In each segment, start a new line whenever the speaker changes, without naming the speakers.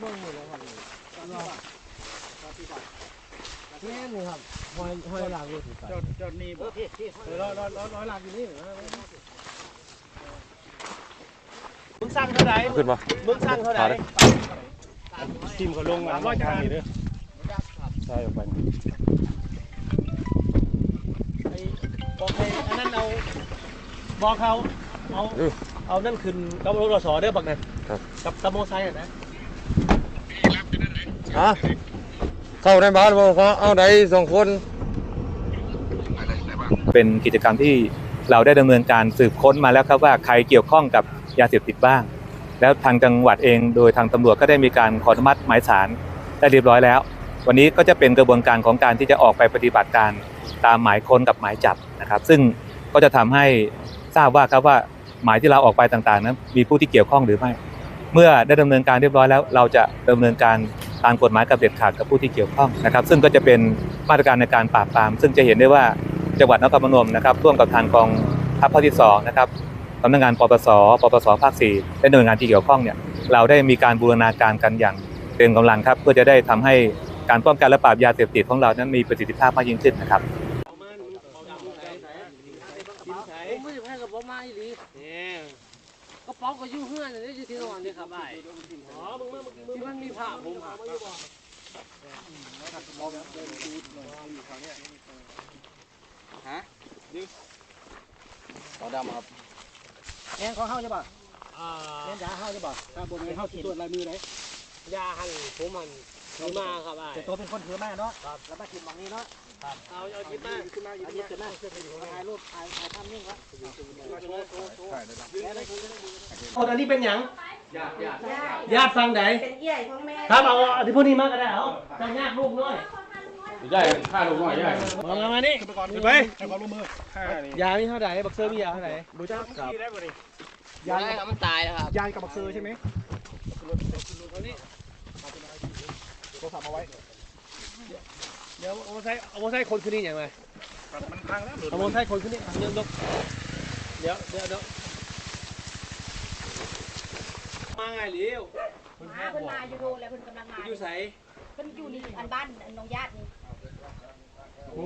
เบิ่งนี่แหละครับแม่นี่ครับหอยหอยหลังรถสิไป
จดจดนี่บ่
เออร้อยร้อยร้อยร้อยหลังอยู่นี่
มึงสั่งเท่าไหร่
ขึ้นมา
มึงสั่งเท่าไหร่
ทีมเขาลงมาร้อยจานนี่เด้อใช่ออกไป
บอกให้อันนั้นเอาบอกเขาเอาเอานั่นขึ้นกับรถสอเด้อบักนั่นกับกับโมไซค์นะ
ฮะเข้าในบ้านบ่เขาเอาได้สองคน
เป็นกิจกรรมที่เราได้ดำเนินการสืบค้นมาแล้วครับว่าใครเกี่ยวข้องกับยาเสพติดบ้าง แล้วทางจังหวัดเองโดยทางตำรวจก็ได้มีการขออนุมัติหมายสารได้เรียบร้อยแล้ว วันนี้ก็จะเป็นกระบวนการของการที่จะออกไปปฏิบัติการตามหมายค้นกับหมายจับนะครับ ซึ่งก็จะทำให้ทราบว่าครับว่าหมายที่เราออกไปต่างๆนั้นมีผู้ที่เกี่ยวข้องหรือไม่ เมื่อได้ดำเนินการเรียบร้อยแล้ว เราจะดำเนินการ ตามกฎหมายกับเด็ดขาดกับผู้ที่เกี่ยวข้องนะครับ ซึ่งก็จะเป็นมาตรการในการปราบปราม ซึ่งจะเห็นได้ว่าจังหวัดนครพนมนะครับร่วมกับทางกองทัพภาคที่สองนะครับสำนักงานปปสปปสภาคสี่และหน่วยงานที่เกี่ยวข้องเนี่ยเราได้มีการบูรณาการกันอย่างเต็มกำลังครับ เพื่อจะได้ทำให้การป้องกันและปราบยาเสพติดของเรานั้นมีประสิทธิภาพมากยิ่งขึ้นนะครับ
ไม่ได้ให้กับผมมาอีหลี ระเป๋าก็อยู่เฮือนนี่อยู่ที่นอนนี่ครับไอ้อ๋อมึงมึงที่มันมีผ้าผมผ้าฮะดิ
ขอดำครับ
แอนของเฮาใช่ป่ะ
อ่า
แอนยาเข้าใช่ป่ะ
ครับนนี้เฮาสิตรวจลายมือไหน
ยาหันผมหัน ถือมาครับไอ้
แต่ตัวเป็นคนถือแม่เนาะ
ครับแล้วมากินบางนี้เนาะ
เอาเอาหยิบมาขึ้นมาหยิบ
อัน
มา
นี้จะน่าถ่ายรูปถ่ายถ่ายภาพนิ่งวะ
คนอันนี้เป็นหยัง
ญาติญาติ
ญาติฟังไหน
เป็นเอี่ยของแม่
ครับเอาอันที่พวกนี้มาก็ได้เอาจะญาติลูกน้อย
ได้ค่าลูกน้อยได้
มามามานี่ไป
ให้ความร่วมมือค่านี่
ยามีเท่าไหร่บักเซอร์มียาเท่าไหร่บูจ้าครับ
ยายมันตายแล้วครับ
ยานกับบักเซอร์ใช่ไหม โทรศัพท์เอาไว้ เดี๋ยวเอามาใช้เอามาใช้คนขึ้นนี่อย่างไร
มันพังแล้ว
เอามาใช้คนขึ้นนี่เดี๋ยวเดี๋ยวเดี๋ยวเดี๋ยวมาไงเลี้ยว
มาเพิ่นมาอยู่โดนแล้วเพิ่นกำลังมา
อยู่ใส
เพิ่นอยู่นี่อันบ้านอันน้องญาตินี่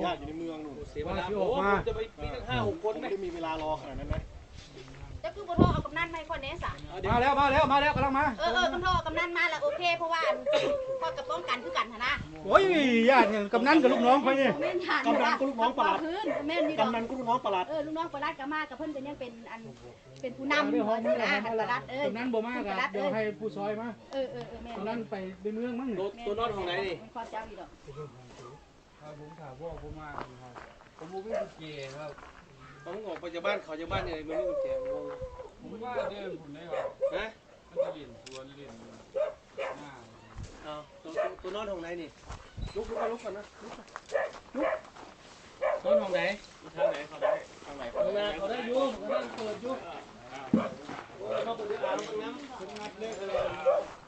ญาติอยู่ในเมืองนู่น
เสียเวลาโอ้จะไปมีตั้งห้าหกคนไหม
ไม่ได้มีเวลารอขนาดนั้นนะ
จะคือบ่โทรเอากำนันมาให้คนแหน่ซะ
มาแล้วมาแล้วมาแล้วกำลังมา
เออเออกำโทรเอากำนันมาแล้วโอเค เพราะว่าอันพอกับป้องกันคือกันหั่นนะ
โอ้ยญาติเนี่ยกำนันกับลูกน้องไปนี่
แม่นทาน
กำนันกับลูกน้องประหลัด
พื้นแม่นนี่ดอก
กำนันกับลูกน้องประหลัด
เออลูกน้องประหลัดก็มากับเพิ่นเป็นยังเป็นอันเป็นผู้นำเหรอนะประหลัดเออ
ตรงนั้นบ่มาก
ป
อะ
ระหลัด
เดี๋
เอ
ยว
อ
ให้ผู้ซอยมา
เออเออเออแม่น
ตรงนั้นไปในเมืองมั้ง
ตัวตัวนอนของไหนนี่
เป็นความเจ้าอีดอก
ผมถามว่าผมมาครับผมบ่มีกุญแจครับ
เขาออกไปจากบ้านเขาจากบ้านเนี่ยมันไม่กุญแจงง
ผมว่าเดินผมได้ครับ
ฮะ
มันจะเล่นสวนเล่นหน้า
เอาตัวตัวตัวนอนของไหนนี่ลุกลุกก่อนลุกก่อนนะลุกก่อนลุกนอนของไหน
ทางไหนเขาได้ทางไหน
ข้างหน้าเขาได้อยุ่เขาได้เปิดอยุ่เขาเปิดด้วยอ่างน้ำถึงงัดเลยเลย